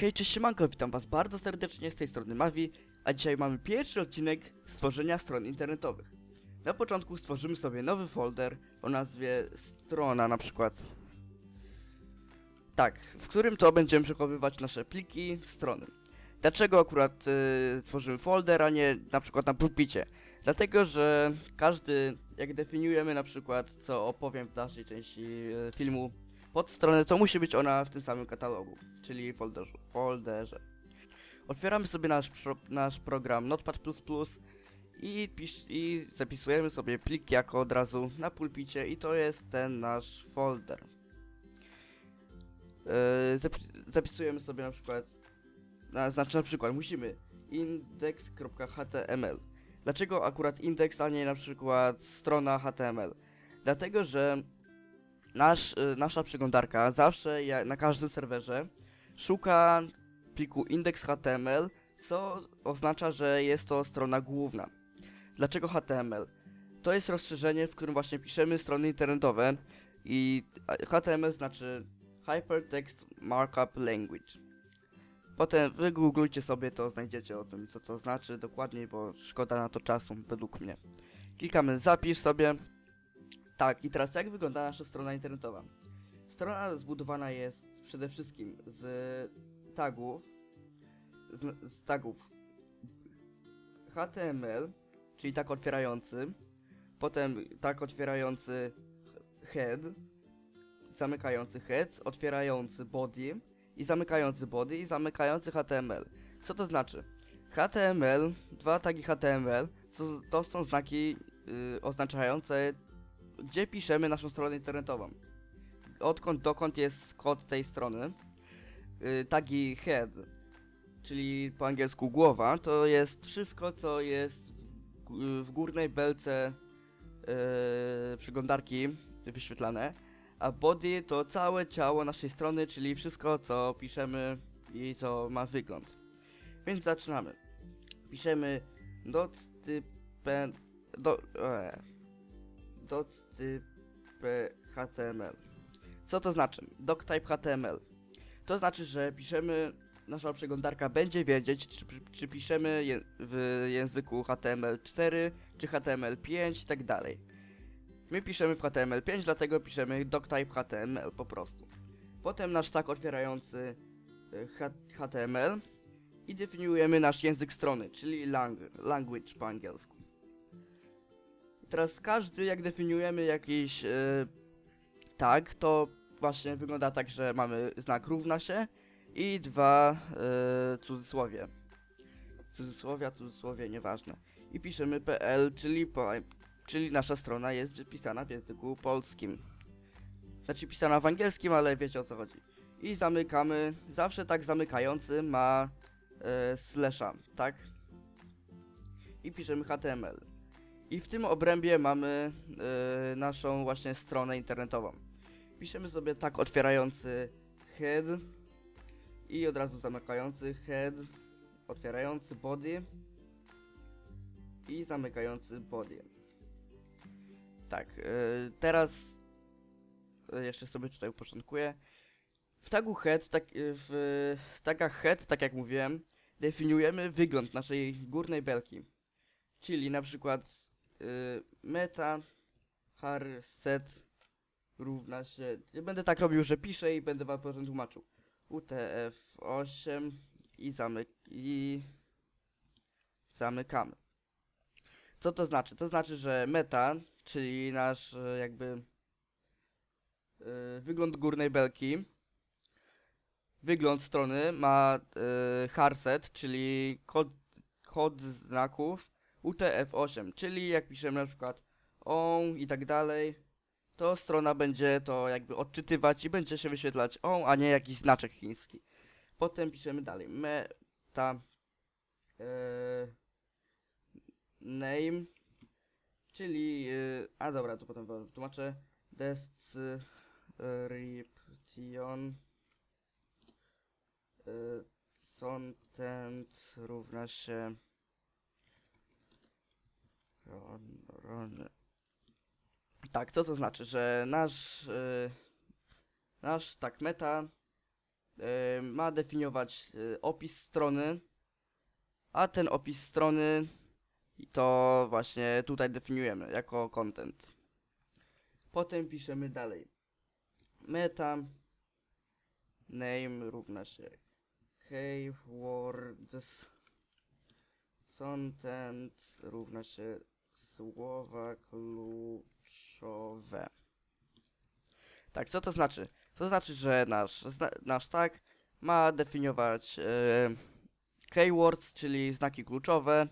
Hej, cześć siemanko, witam was bardzo serdecznie, z tej strony Mavi, a dzisiaj mamy pierwszy odcinek stworzenia stron internetowych. Na początku stworzymy sobie nowy folder o nazwie strona na przykład. Tak, w którym to będziemy przechowywać nasze pliki, strony. Dlaczego akurat y, tworzymy folder, a nie na przykład na pulpicie? Dlatego, że każdy, jak definiujemy na przykład, co opowiem w dalszej części y, filmu, pod stronę, to musi być ona w tym samym katalogu, czyli folderze. folderze. Otwieramy sobie nasz, pro, nasz program Notepad++ i, i zapisujemy sobie plik jako od razu na pulpicie i to jest ten nasz folder. Yy, zapis, zapisujemy sobie na przykład, na, znaczy na przykład musimy index.html. Dlaczego akurat indeks, a nie na przykład strona HTML? Dlatego, że nasz, y, nasza przeglądarka zawsze na każdym serwerze szuka pliku index.html, co oznacza, że jest to strona główna. Dlaczego HTML? To jest rozszerzenie, w którym właśnie piszemy strony internetowe i HTML znaczy Hypertext Markup Language. Potem wygooglujcie sobie to, znajdziecie o tym, co to znaczy dokładniej, bo szkoda na to czasu, według mnie. Klikamy zapisz sobie, tak, i teraz jak wygląda nasza strona internetowa? Strona zbudowana jest przede wszystkim z tagów, z, z tagów HTML, czyli tak otwierający, potem tak otwierający head, zamykający head, otwierający body i zamykający body i zamykający HTML. Co to znaczy? HTML, dwa tagi HTML, to, to są znaki y, oznaczające gdzie piszemy naszą stronę internetową. Odkąd dokąd jest kod tej strony. Yy, tagi head, czyli po angielsku głowa, to jest wszystko, co jest w, gó- w górnej belce yy, przeglądarki wyświetlane. A body to całe ciało naszej strony, czyli wszystko, co piszemy i co ma wygląd. Więc zaczynamy. Piszemy doctype... Do, e, doctype HTML. Co to znaczy? Doctype HTML. To znaczy, że piszemy, nasza przeglądarka będzie wiedzieć, czy, czy piszemy je, w języku HTML4, czy HTML5 i tak dalej. My piszemy w HTML5, dlatego piszemy doctype HTML po prostu. Potem nasz tak otwierający H- HTML i definiujemy nasz język strony, czyli lang language po angielsku. Teraz każdy, jak definiujemy jakiś e, tag, to właśnie wygląda tak, że mamy znak równa się i dwa e, cudzysłowie. Cudzysłowia, cudzysłowie, nieważne. I piszemy PL, czyli, po, czyli nasza strona jest wypisana w języku polskim. Znaczy pisana w angielskim, ale wiecie o co chodzi. I zamykamy, zawsze tak zamykający ma e, slasha, tak? I piszemy HTML. I w tym obrębie mamy e, naszą właśnie stronę internetową. Piszemy sobie tak otwierający head i od razu zamykający head, otwierający body i zamykający body. Tak, e, teraz e, jeszcze sobie tutaj uporządkuję. W tagu head, tak, w tagach head, tak jak mówiłem, definiujemy wygląd naszej górnej belki. Czyli na przykład y, meta har set równa się. Będę tak robił, że piszę i będę wam potem tłumaczył. UTF-8 i zamyk i zamykamy. Co to znaczy? To znaczy, że meta, czyli nasz e, jakby y, wygląd górnej belki, wygląd strony ma y, harset, czyli kod, kod znaków UTF-8, czyli jak piszemy na przykład on i tak dalej, to strona będzie to jakby odczytywać i będzie się wyświetlać on, a nie jakiś znaczek chiński. Potem piszemy dalej meta e, name, czyli e, a dobra, to potem tłumaczę description e, content równa się Ron. Tak, co to znaczy, że nasz, yy, nasz tak meta e, ma definiować e, opis strony, a ten opis strony to właśnie tutaj definiujemy jako content. Potem piszemy dalej. Meta name równa się keywords content równa się słowa kluczowe. Tak, co to znaczy? To znaczy, że nasz, nasz tag ma definiować e, keywords, czyli znaki kluczowe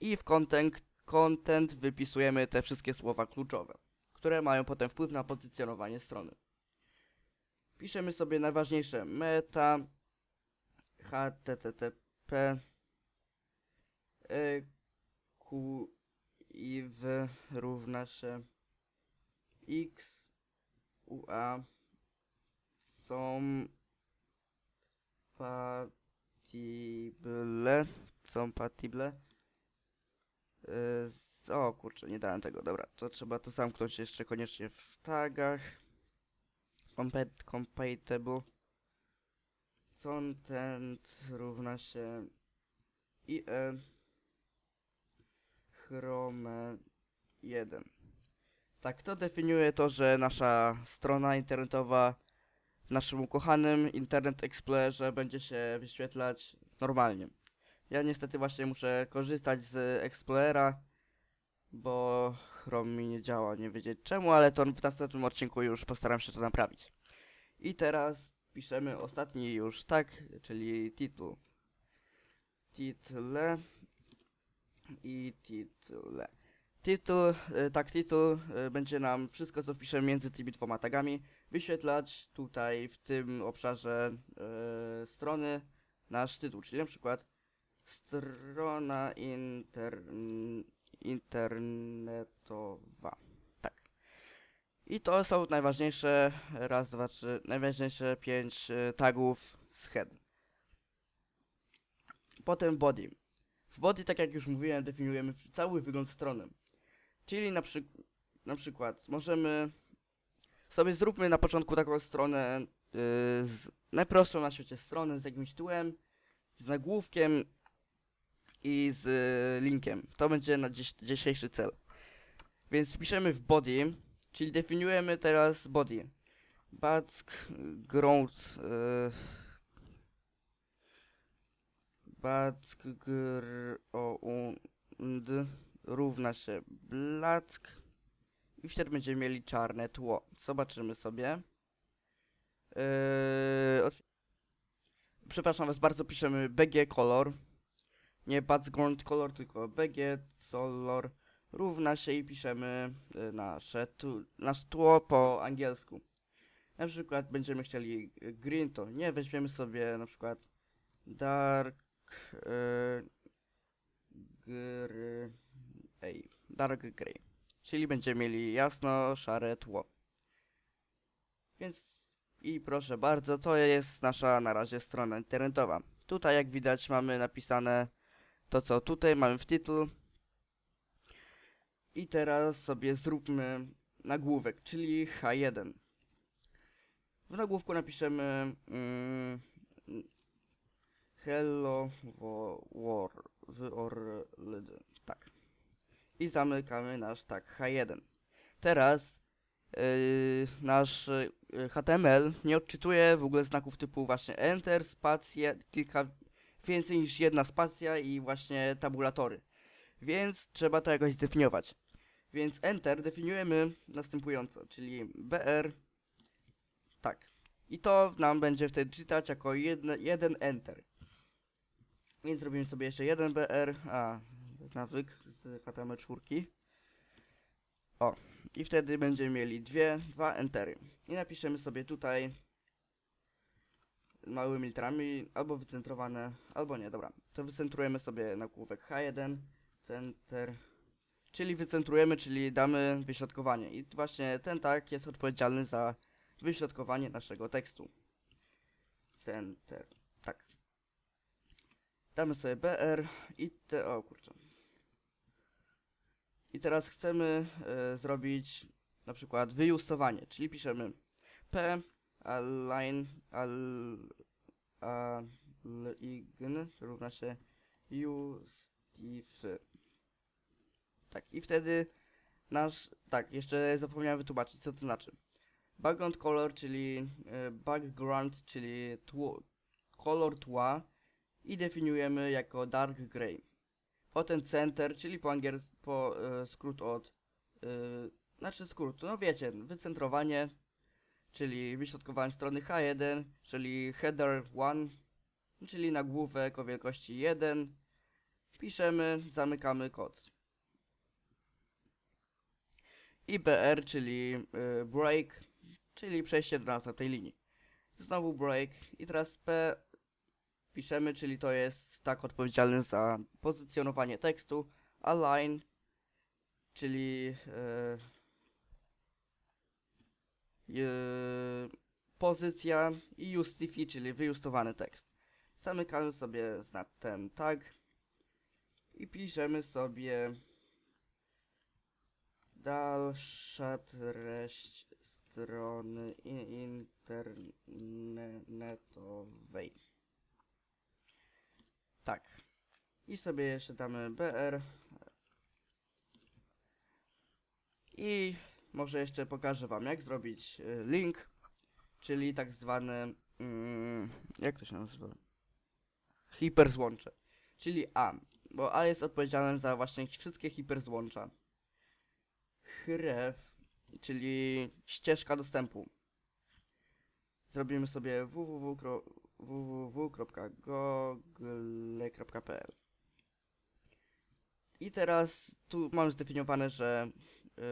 i w content, content wypisujemy te wszystkie słowa kluczowe, które mają potem wpływ na pozycjonowanie strony. Piszemy sobie najważniejsze meta http q i w równa się x ua są compatible compatible y, z, o kurczę, nie dałem tego, dobra, to trzeba to zamknąć jeszcze koniecznie w tagach. Compat compatible. Content równa się ie chrome 1 tak, to definiuje to, że nasza strona internetowa w naszym ukochanym Internet Explorerze będzie się wyświetlać normalnie. Ja niestety właśnie muszę korzystać z Explorera, bo Chrome mi nie działa, nie wiedzieć czemu, ale to w następnym odcinku już postaram się to naprawić. I teraz piszemy ostatni już tak, czyli tytuł. Title i tytle. Tytuł, e, tak tytuł e, będzie nam wszystko co wpiszemy między tymi dwoma tagami wyświetlać tutaj w tym obszarze e, strony nasz tytuł, czyli na przykład strona inter, internetowa. Tak. I to są najważniejsze, raz, dwa, trzy, najważniejsze pięć e, tagów z head. Potem body. W body, tak jak już mówiłem, definiujemy cały wygląd strony. Czyli na, przyk na przykład możemy sobie zróbmy na początku taką stronę yy, z najprostszą na świecie stronę z jakimś tytułem, z nagłówkiem i z y, linkiem. To będzie na dziś dzisiejszy cel. Więc wpiszemy w body, czyli definiujemy teraz body. Back ground yy, background równa się black i wtedy będziemy mieli czarne tło. Zobaczymy sobie. Yy, Przepraszam was bardzo, piszemy BG color. Nie background color, tylko BG color równa się i piszemy y, nasze tu, nasz tło po angielsku. Na przykład będziemy chcieli green, to nie weźmiemy sobie na przykład dark gry, ej, dark grey. Czyli będziemy mieli jasno szare tło. Więc i proszę bardzo, to jest nasza na razie strona internetowa. Tutaj jak widać mamy napisane to co tutaj mamy w tytuł. I teraz sobie zróbmy nagłówek, czyli H1. W nagłówku napiszemy mm, Hello wo- World, world. Tak. I zamykamy nasz tak H1. Teraz yy, nasz yy, HTML nie odczytuje w ogóle znaków typu właśnie Enter, spacja, kilka więcej niż jedna spacja i właśnie tabulatory. Więc trzeba to jakoś zdefiniować. Więc Enter definiujemy następująco, czyli BR tak. I to nam będzie wtedy czytać jako jedne, jeden Enter. Więc robimy sobie jeszcze jeden BR, a nawyk z HTML4. O, i wtedy będziemy mieli dwie, dwa Entery. I napiszemy sobie tutaj małymi literami, albo wycentrowane, albo nie, dobra. To wycentrujemy sobie nagłówek H1, center, czyli wycentrujemy, czyli damy wyśrodkowanie. I właśnie ten tag jest odpowiedzialny za wyśrodkowanie naszego tekstu. Center, tak. Damy sobie BR i te, o kurczę. I teraz chcemy e, zrobić na przykład wyjustowanie, czyli piszemy P align, al, a l ign równa się justif. Tak, i wtedy nasz, tak, jeszcze zapomniałem wytłumaczyć, co to znaczy. Background color, czyli e, background, czyli tło, kolor tła i definiujemy jako dark gray. Potem center, czyli po angielsku, po e, skrót od, e, znaczy skrót, no wiecie, wycentrowanie, czyli wyśrodkowanie strony H1, czyli header 1, czyli nagłówek o wielkości 1. Piszemy, zamykamy kod. I BR, czyli y, break, czyli przejście do następnej linii. Znowu break i teraz P piszemy, czyli to jest tak odpowiedzialny za pozycjonowanie tekstu, align, czyli y, y, pozycja i justify, czyli wyjustowany tekst. Zamykamy sobie zna- ten tag i piszemy sobie dalsza treść strony internetowej. Tak. I sobie jeszcze damy BR. I może jeszcze pokażę wam jak zrobić y, link, czyli tak zwany mm, jak to się nazywa? Hiperzłącze. Czyli A, bo A jest odpowiedzialny za właśnie wszystkie hiperzłącza. Href, czyli ścieżka dostępu. Zrobimy sobie www www.google.pl I teraz tu mam zdefiniowane, że y,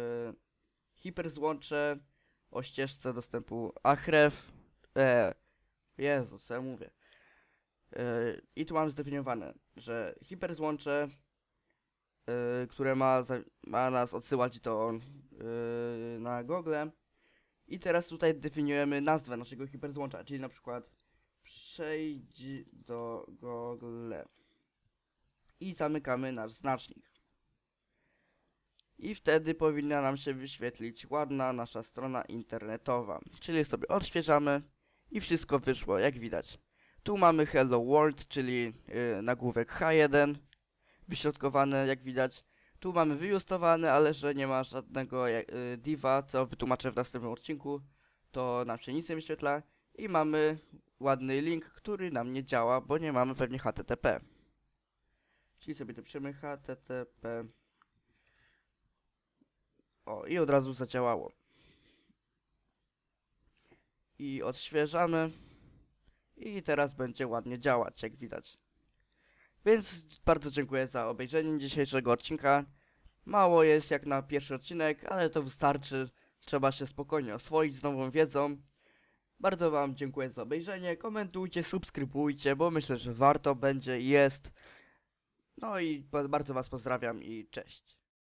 hiperzłącze o ścieżce dostępu Ahref, e, Jezus, co ja mówię. Y, I tu mam zdefiniowane, że hiperzłącze, y, które ma, za, ma nas odsyłać do y, na Google. I teraz tutaj definiujemy nazwę naszego hiperzłącza, czyli na przykład przejdź do Google. I zamykamy nasz znacznik. I wtedy powinna nam się wyświetlić ładna nasza strona internetowa. Czyli sobie odświeżamy i wszystko wyszło, jak widać. Tu mamy Hello World, czyli yy, nagłówek H1, wyśrodkowany, jak widać. Tu mamy wyjustowany, ale że nie ma żadnego yy, diva, co wytłumaczę w następnym odcinku, to nam się nic nie wyświetla. I mamy ładny link, który nam nie działa, bo nie mamy pewnie HTTP. Czyli sobie dopiszemy HTTP. O, i od razu zadziałało. I odświeżamy. I teraz będzie ładnie działać, jak widać. Więc bardzo dziękuję za obejrzenie dzisiejszego odcinka. Mało jest jak na pierwszy odcinek, ale to wystarczy. Trzeba się spokojnie oswoić z nową wiedzą. Bardzo Wam dziękuję za obejrzenie. Komentujcie, subskrybujcie, bo myślę, że warto będzie, jest. No i ba- bardzo Was pozdrawiam i cześć.